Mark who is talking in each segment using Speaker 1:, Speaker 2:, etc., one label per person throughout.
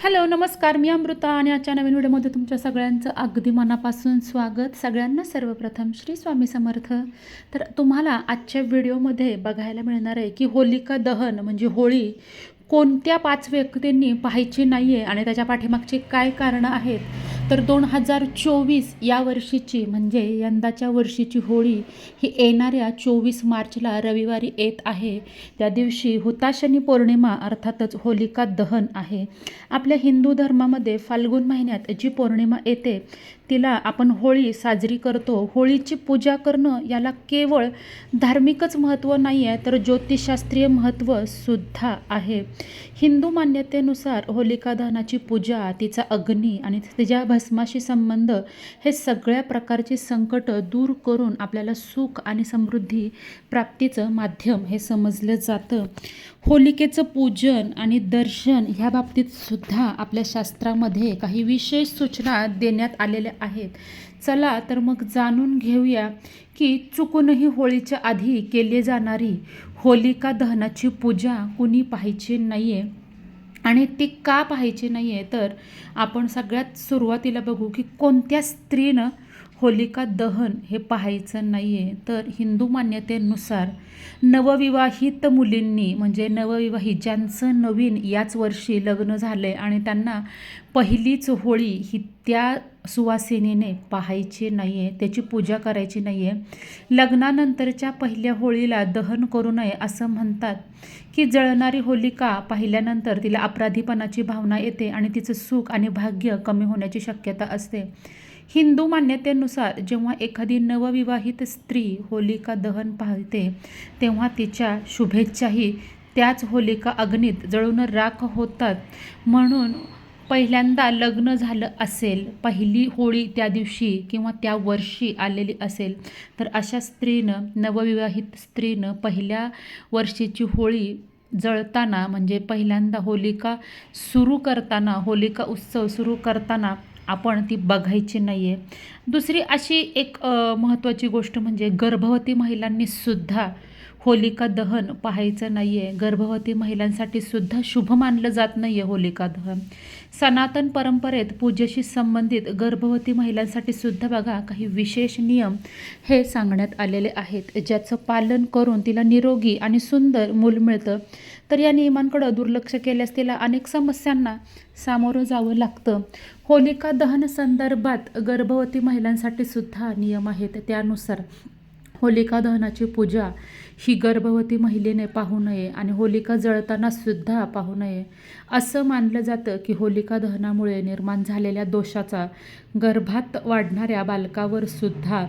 Speaker 1: Hello नमस्कार मी अमृता आणि आजच्या नवीन व्हिडिओमध्ये तुमच्या सगळ्यांचं अगदी मनापासून स्वागत. सगळ्यांना सर्वप्रथम श्री स्वामी समर्थ. तर तुम्हाला आजच्या व्हिडिओमध्ये बघायला मिळणार आहे की होलिका दहन म्हणजे होळी कोणत्या पाच व्यक्तींनी पाहायची नाही आहे आणि त्याच्या पाठीमागची काय कारणं आहेत तर दोन हजार चोवीस या वर्षीची म्हणजे यंदाच्या वर्षीची होळी ही येणाऱ्या चोवीस मार्चला रविवारी येत आहे. त्या दिवशी हुताशनी पौर्णिमा अर्थातच होलिका दहन आहे. आपल्या हिंदू धर्मामध्ये फाल्गुन महिन्यात जी पौर्णिमा येते तिला आपण होळी साजरी करतो. होळीची पूजा करणं याला केवळ धार्मिकच महत्त्व नाही आहे तर ज्योतिषशास्त्रीय महत्त्वसुद्धा आहे. हिंदू मान्यतेनुसार होलिका दहनाची पूजा तिचा अग्नी आणि तिच्या भस्माशी संबंध हे सगळ्या प्रकारची संकटं दूर करून आपल्याला सुख आणि समृद्धी प्राप्तीचं माध्यम हे समजलं जातं. होलिकेचं पूजन आणि दर्शन ह्या बाबतीत सुद्धा आपल्या शास्त्रामध्ये काही विशेष सूचना देण्यात आलेल्या आहेत. चला तर मग जाणून घेऊया की चुकूनही होळीच्या आधी केली जाणारी होलिका दहनाची पूजा कुणी पाहायची नाही आहे आणि ती का पाहायची नाही आहे तर आपण सगळ्यात सुरुवातीला बघू की कोणत्या स्त्रीनं होलिका दहन हे पाहायचं नाही आहे तर हिंदू मान्यतेनुसार नवविवाहित मुलींनी म्हणजे नवविवाहित ज्यांचं नवीन याच वर्षी लग्न झालं आहे आणि त्यांना पहिलीच होळी ही त्या सुवासिनीने पाहायची नाही आहे त्याची पूजा करायची नाही आहे लग्नानंतरच्या पहिल्या होळीला दहन करू नये असं म्हणतात की जळणारी होलिका पाहिल्यानंतर तिला अपराधीपणाची भावना येते आणि तिचं सुख आणि भाग्य कमी होण्याची शक्यता असते. हिंदू मान्यतेनुसार जेव्हा एखादी नवविवाहित स्त्री होलिका दहन पाहते तेव्हा तिच्या शुभेच्छाही त्याच होलिका अग्नीत जळून राख होतात. म्हणून पहिल्यांदा लग्न झालं असेल पहिली होळी त्या दिवशी किंवा त्या वर्षी आलेली असेल तर अशा स्त्रीनं नवविवाहित स्त्रीनं पहिल्या वर्षीची होळी जळताना म्हणजे पहिल्यांदा होलिका सुरू करताना होलिका उत्सव सुरू करताना आपण ती बघायची नाही आहे दुसरी अशी एक महत्त्वाची गोष्ट म्हणजे गर्भवती महिलांनी सुद्धा होलिका दहन पाहायचं नाही आहे गर्भवती महिलांसाठी सुद्धा शुभ मानलं जात नाही आहे होलिका दहन. सनातन परंपरेत पूजेशी संबंधित गर्भवती महिलांसाठी सुद्धा बघा काही विशेष नियम हे सांगण्यात आलेले आहेत. ज्याचं पालन करून तिला निरोगी आणि सुंदर मूल मिळतं. तर या नियमांकडं दुर्लक्ष केल्यास तिला अनेक समस्यांना सामोरं जावं लागतं. होलिका दहन संदर्भात गर्भवती महिलांसाठी सुद्धा नियम आहेत. त्यानुसार होलिका दहनाची पूजा ही गर्भवती महिलेने पाहू नये आणि होलिका जळताना सुद्धा पाहू नये. असं मानलं जातं की होलिका दहनामुळे निर्माण झालेल्या दोषाचा गर्भात वाढणाऱ्या बालकावर सुद्धा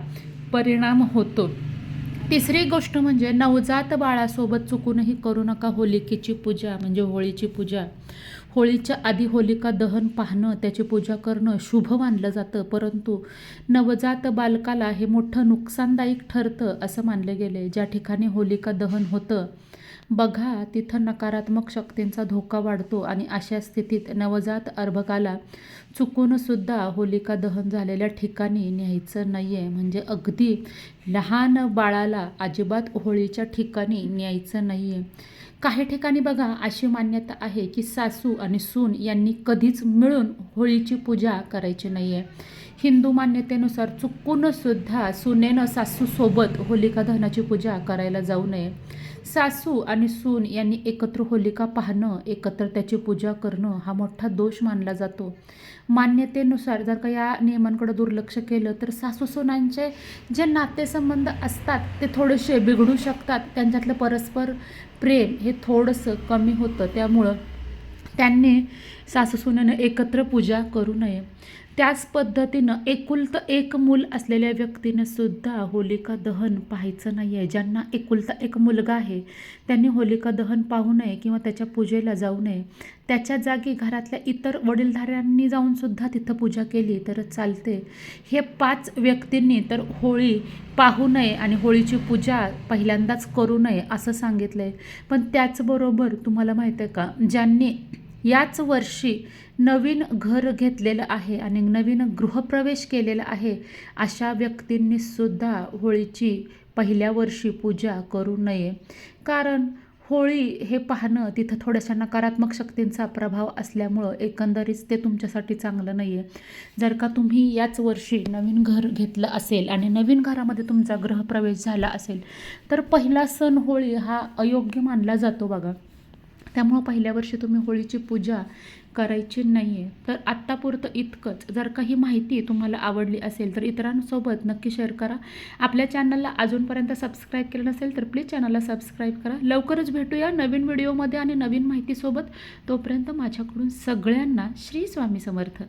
Speaker 1: परिणाम होतो. तिसरी गोष्ट म्हणजे नवजात बाळासोबत चुकूनही करू नका होलिकेची पूजा म्हणजे होळीची पूजा. होळीच्या आधी होलिका दहन पाहणं त्याची पूजा करणं शुभ मानलं जातं. परंतु नवजात बालकाला हे मोठं नुकसानदायक ठरतं असं मानलं गेलं आहे ज्या ठिकाणी होलिका दहन होतं बघा तिथं नकारात्मक शक्तींचा धोका वाढतो आणि अशा स्थितीत नवजात अर्भकाला चुकूनसुद्धा होलिका दहन झालेल्या ठिकाणी न्यायचं नाही आहे म्हणजे अगदी लहान बाळाला अजिबात होळीच्या ठिकाणी न्यायचं नाही आहे काही ठिकाणी बघा अशी मान्यता आहे की सासू आणि सून यांनी कधीच मिळून होळीची पूजा करायची नाही आहे हिंदू मान्यतेनुसार चुकूनसुद्धा सुनेनं सासूसोबत होलिका दहनाची पूजा करायला जाऊ नये. सासू आणि सून यांनी एकत्र होलिका पाहणं एकत्र त्याची पूजा करणं हा मोठा दोष मानला जातो. मान्यतेनुसार जर का या नियमांकडे दुर्लक्ष केलं तर सासू सुनांचे जे नातेसंबंध असतात ते थोडेसे बिघडू शकतात. त्यांच्यातलं परस्पर प्रेम हे थोडंसं कमी होतं. त्यामुळं त्यांनी सासूसुनेनं एकत्र पूजा करू नये. त्याच पद्धतीनं एकुलतं एक मूल असलेल्या व्यक्तीनं सुद्धा होलिका दहन पाहायचं नाही आहे ज्यांना एकुलता एक मुलगा आहे त्यांनी होलिका दहन पाहू नये किंवा त्याच्या पूजेला जाऊ नये. त्याच्या जागी घरातल्या इतर वडीलधाऱ्यांनी जाऊनसुद्धा तिथं पूजा केली तर चालते. हे पाच व्यक्तींनी तर होळी पाहू नये आणि होळीची पूजा पहिल्यांदाच करू नये असं सांगितलं आहे पण त्याचबरोबर तुम्हाला माहीत आहे का ज्यांनी याच वर्षी नवीन घर घेतलेलं आहे आणि नवीन गृहप्रवेश केलेला आहे. अशा व्यक्तींनीसुद्धा होळीची पहिल्या वर्षी पूजा करू नये. कारण होळी हे पाहणं तिथं थोड्याशा नकारात्मक शक्तींचा प्रभाव असल्यामुळं एकंदरीत ते तुमच्यासाठी चांगलं नाही आहे जर का तुम्ही याच वर्षी नवीन घर घेतलं असेल आणि नवीन घरामध्ये तुमचा गृहप्रवेश झाला असेल तर पहिला सण होळी हा अयोग्य मानला जातो बघा. त्यामुळं पहिल्या वर्षी तुम्ही होळीची पूजा करायची नाही आहे तर आत्तापुरतं इतकंच. जर काही माहिती तुम्हाला आवडली असेल तर इतरांसोबत नक्की शेअर करा. आपल्या चॅनलला अजूनपर्यंत सबस्क्राईब केलं नसेल तर प्लीज चॅनलला सबस्क्राईब करा. लवकरच भेटूया नवीन व्हिडिओमध्ये आणि नवीन माहितीसोबत. तोपर्यंत माझ्याकडून सगळ्यांना श्री स्वामी समर्थ.